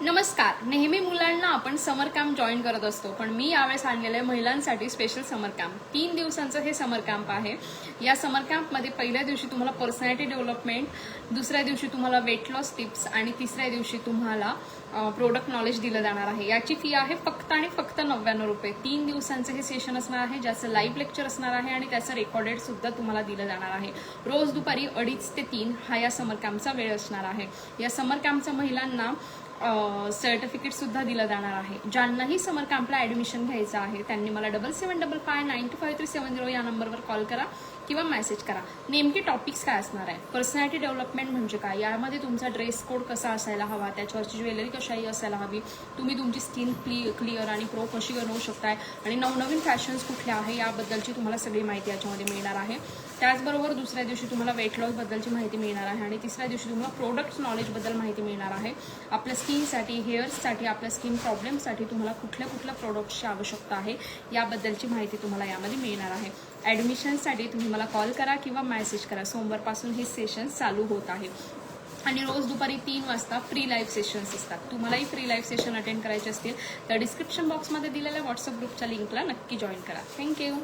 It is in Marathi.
नमस्कार. नेहमी मुलांना आपण समर कॅम्प जॉईन करत असतो. पण मी यावेळेस आणलेलं आहे महिलांसाठी स्पेशल समर कॅम्प तीन दिवसांचं हे समर कॅम्प आहे. या समर कॅम्पमध्ये पहिल्या दिवशी तुम्हाला पर्सनॅलिटी डेव्हलपमेंट दुसऱ्या दिवशी तुम्हाला वेट लॉस टिप्स आणि तिसऱ्या दिवशी तुम्हाला प्रोडक्ट नॉलेज दिलं जाणार आहे. याची फी आहे फक्त आणि फक्त नव्याण्णव रुपये. तीन दिवसांचं हे सेशन असणार आहे ज्याचं लाईव्ह लेक्चर असणार आहे आणि त्याचं रेकॉर्डेड सुद्धा तुम्हाला दिलं जाणार आहे. रोज दुपारी अडीच ते तीन हा या समर कॅम्पचा वेळ असणार आहे. या समर कॅम्पचा महिलांना सर्टिफिकेट सुद्धा दिलं जाणार आहे. ज्यांनाही समर कॅम्पला ऍडमिशन घ्यायचं आहे त्यांनी मला double seven double five nine two five three seven zero या नंबरवर कॉल करा किंवा मेसेज करा. नेमके टॉपिक्स काय असणार आहे? पर्सनॅलिटी डेव्हलपमेंट म्हणजे काय? यामध्ये तुमचा ड्रेस कोड कसा असायला हवा? त्याच्यावरची ज्वेलरी कशाही असायला हवी. तुम्ही तुमची स्किन क्ली क्लिअर आणि प्रो कशी बनवू शकताय? आणि नवनवीन फॅशन्स कुठल्या आहे? याबद्दलची तुम्हाला सगळी माहिती याच्यामध्ये मिळणार आहे. त्याचबरोबर दुसऱ्या दिवशी तुम्हाला वेट लॉसबद्दलची माहिती मिळणार आहे आणि तिसऱ्या दिवशी तुम्हाला प्रोडक्ट्स नॉलेजबद्दल माहिती मिळणार आहे. आपल्या स्किनसाठी हेअर्ससाठी आपल्या स्किन प्रॉब्लेमसाठी तुम्हाला कुठल्या कुठल्या प्रोडक्ट्सची आवश्यकता आहे? याबद्दलची माहिती तुम्हाला यामध्ये मिळणार आहे. ॲडमिशनसाठी तुम्ही मला कॉल करा किंवा मेसेज करा. सोमवारपासून हे सेशन चालू होत आहे. आणि रोज दुपारी तीन वाजता फ्री लाईव्ह सेशन्स असतात. तुम्हालाही फ्री लाईव्ह सेशन अटेंड करायचे असतील तर डिस्क्रिप्शन बॉक्समध्ये दिलेल्या व्हॉट्सअप ग्रुपच्या लिंकला नक्की जॉईन करा. थँक्यू